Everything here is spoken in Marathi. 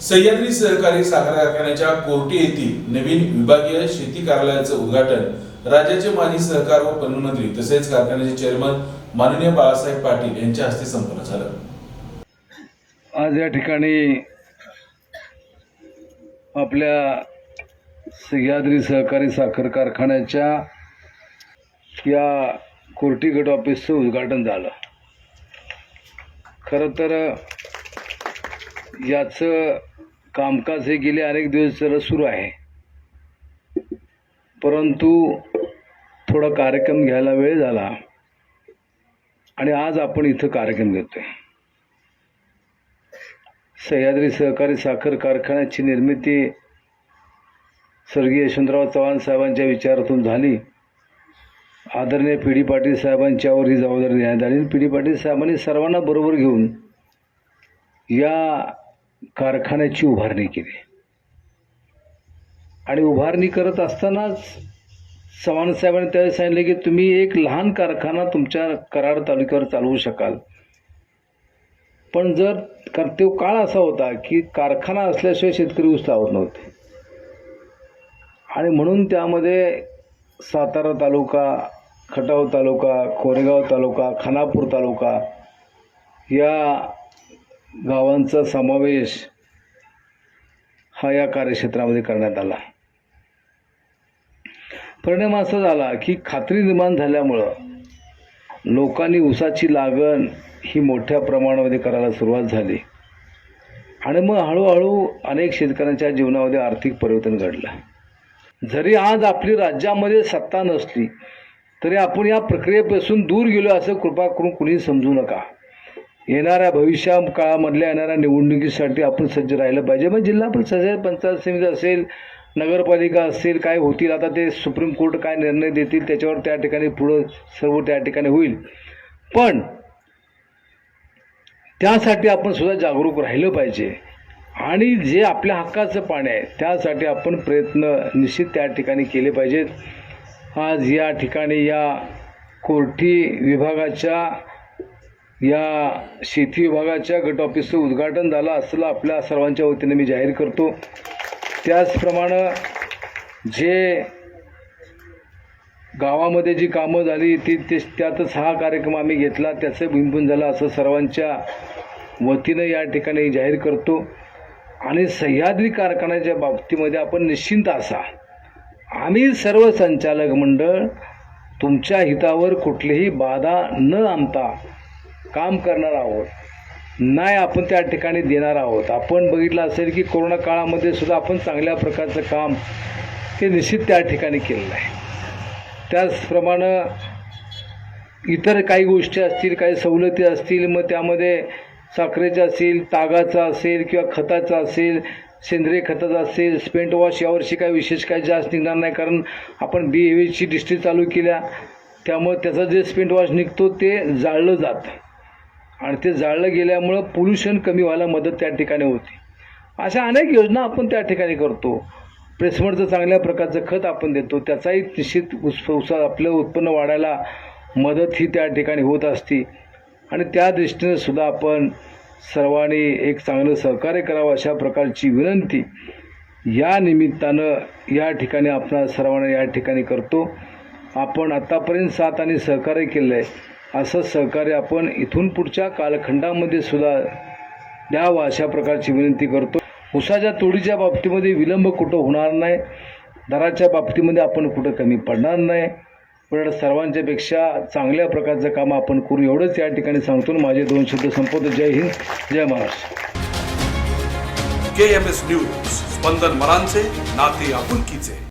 सह्याद्री सहकारी साखर कारखान्याच्या कोर्टी येथील नवीन विभागीय शेती कार्यालयाचं उद्घाटन राज्याचे माजी सहकार व पणन मंत्री तसेच कारखान्याचे चेअरमन माननीय बाळासाहेब पाटील यांच्या हस्ते संपन्न झालं. आज या ठिकाणी आपल्या सह्याद्री सहकारी साखर कारखान्याच्या या कोर्टी गट ऑफिसचं उद्घाटन झालं. खरं तर याचं कामकाज हे गेले अनेक दिवस जरा सुरू आहे. परंतु थोडा कार्यक्रम घ्यायला वेळ झाला. आणि आज आपण इथं कार्यक्रम घेतोय. सह्याद्री सहकारी साखर कारखान्याची निर्मिती स्वर्गीय यशवंतराव चव्हाण साहेबांच्या विचारातून झाली. आदरणीय पी डी पाटील साहेबांच्यावर ही जबाबदारी देण्यात आली. पी डी पाटील साहेबांनी सर्वांना बरोबर घेऊन या कारखान्याची उभारणी केली. आणि उभारणी करत असतानाच चव्हाण साहेबांनी त्यावेळी सांगितले की तुम्ही एक लहान कारखाना तुमच्या कराड तालुक्यावर चालवू शकाल. पण जर कर तो काळ असा होता की कारखाना असल्याशिवाय शेतकरी ऊस लावत नव्हते. आणि म्हणून त्यामध्ये सातारा तालुका खटाव तालुका कोरेगाव तालुका खानापूर तालुका या गावांचा समावेश हा या कार्यक्षेत्रामध्ये करण्यात आला. परिणाम असा झाला की खात्री निर्माण झाल्यामुळं लोकांनी ऊसाची लागण ही मोठ्या प्रमाणामध्ये करायला सुरुवात झाली. आणि मग हळूहळू अनेक शेतकऱ्यांच्या जीवनामध्ये आर्थिक परिवर्तन घडलं. जरी आज आपली राज्यामध्ये सत्ता नसली तरी आपण या प्रक्रियेपासून दूर गेलो असं कृपा करून कुणी समजू नका. येणाऱ्या भविष्या काळामधल्या येणाऱ्या निवडणुकीसाठी आपण सज्ज राहिलं पाहिजे. मग जिल्हा परिषद पंचायत समिती असेल नगरपालिका असेल काय होतील आता ते सुप्रीम कोर्ट काय निर्णय देतील त्याच्यावर त्या ठिकाणी पुढं सर्व त्या ठिकाणी होईल. पण त्यासाठी आपण सुद्धा जागरूक राहिलं पाहिजे. आणि जे आपल्या हक्काचं पाणी आहे त्यासाठी आपण प्रयत्न निश्चित त्या ठिकाणी केले पाहिजेत. आज या ठिकाणी या कोर्टी विभागाच्या या शेती विभागाच्या गट ऑफिसचं उद्घाटन झालं असलं आपल्या सर्वांच्या वतीने मी जाहीर करतो. त्याचप्रमाणे जे गावामध्ये जी कामं झाली ती ते त्यातच हा कार्यक्रम आम्ही घेतला. त्याचं बिंबून झालं असं सर्वांच्या वतीनं या ठिकाणी जाहीर करतो. आणि सह्याद्री कारखान्याच्या बाबतीमध्ये आपण निश्चिंत असा. आम्ही सर्व संचालक मंडळ तुमच्या हितावर कुठलीही बाधा न आणता काम करणार आहोत. नाही आपण त्या ठिकाणी देणार आहोत. आपण बघितलं असेल की कोरोना काळामध्ये सुद्धा आपण चांगल्या प्रकारचं काम ते निश्चित त्या ठिकाणी केलेलं आहे. त्याचप्रमाणे इतर काही गोष्टी असतील काही सवलती असतील मग त्यामध्ये साखरेचं असेल तागाचा असेल किंवा खताचा असेल सेंद्रिय खताचा असेल स्पेंट वॉश यावर्षी काय विशेष काय जास्त निघणार नाही कारण आपण बी एव्हीची डिस्ट्री चालू केल्या. त्यामुळे त्याचा जे स्पेंट वॉश निघतो ते जाळलं जातं. आणि ते जाळलं गेल्यामुळं पोल्युशन कमी व्हायला मदत त्या ठिकाणी होती. अशा अनेक योजना आपण त्या ठिकाणी करतो. प्रेसमडचं चांगल्या प्रकारचं खत आपण देतो. त्याचाही निश्चित उस उसा आपलं उत्पन्न वाढायला मदत ही त्या ठिकाणी होत असती. आणि त्या दृष्टीने सुद्धा आपण सर्वांनी एक चांगलं सहकार्य करावं अशा प्रकारची विनंती या निमित्तानं या ठिकाणी आपण सर्वांना या ठिकाणी करतो. आपण आत्तापर्यंत साथ आणि सहकार्य केलं आहे असं सहकार्य आपण इथून पुढच्या कालखंडामध्ये सुद्धा द्यावं अशा प्रकारची विनंती करतो. उसाच्या तोडीच्या बाबतीमध्ये विलंब कुठं होणार नाही दराच्या बाबतीमध्ये आपण कुठं कमी पडणार नाही. पण सर्वांच्यापेक्षा चांगल्या प्रकारचं काम आपण करू. एवढंच या ठिकाणी सांगतो. माझे दोन शब्द संपवतो. Jai Hind Jai Maharashtra. K M S news Spandan मरांचे नाते आपुलकीचे.